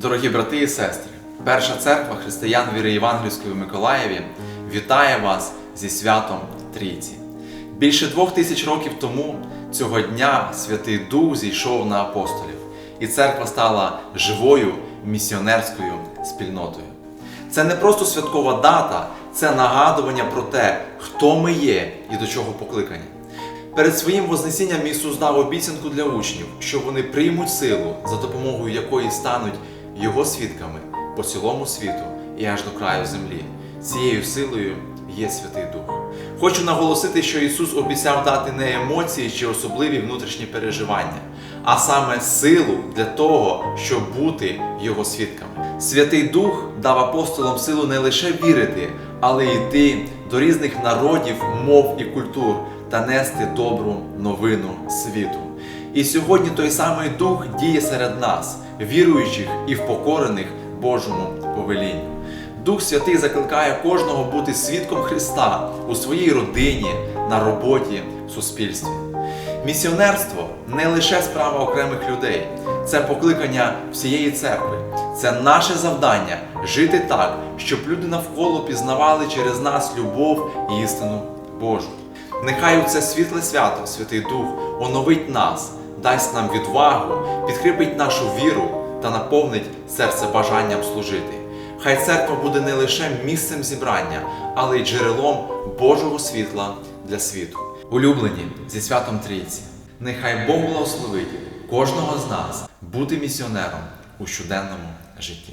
Дорогі брати і сестри, Перша церква християн віри Євангельської в Миколаєві вітає вас зі святом Трійці. Більше двох тисяч років тому цього дня Святий Дух зійшов на апостолів, і церква стала живою місіонерською спільнотою. Це не просто святкова дата, це нагадування про те, хто ми є і до чого покликані. Перед своїм Вознесінням Ісус дав обіцянку для учнів, що вони приймуть силу, за допомогою якої стануть Його свідками по цілому світу і аж до краю землі. Цією силою є Святий Дух. Хочу наголосити, що Ісус обіцяв дати не емоції чи особливі внутрішні переживання, а саме силу для того, щоб бути Його свідками. Святий Дух дав апостолам силу не лише вірити, але йти до різних народів, мов і культур та нести добру новину світу. І сьогодні той самий Дух діє серед нас, віруючих і впокорених Божому повелінню. Дух Святий закликає кожного бути свідком Христа у своїй родині, на роботі, в суспільстві. Місіонерство не лише справа окремих людей, це покликання всієї церкви. Це наше завдання жити так, щоб люди навколо пізнавали через нас любов і істину Божу. Нехай у це світле свято, Святий Дух, оновить нас, дасть нам відвагу, підкріпить нашу віру та наповнить серце бажанням служити. Хай церква буде не лише місцем зібрання, але й джерелом Божого світла для світу. Улюблені зі святом Трійці. Нехай Бог благословить кожного з нас бути місіонером у щоденному житті.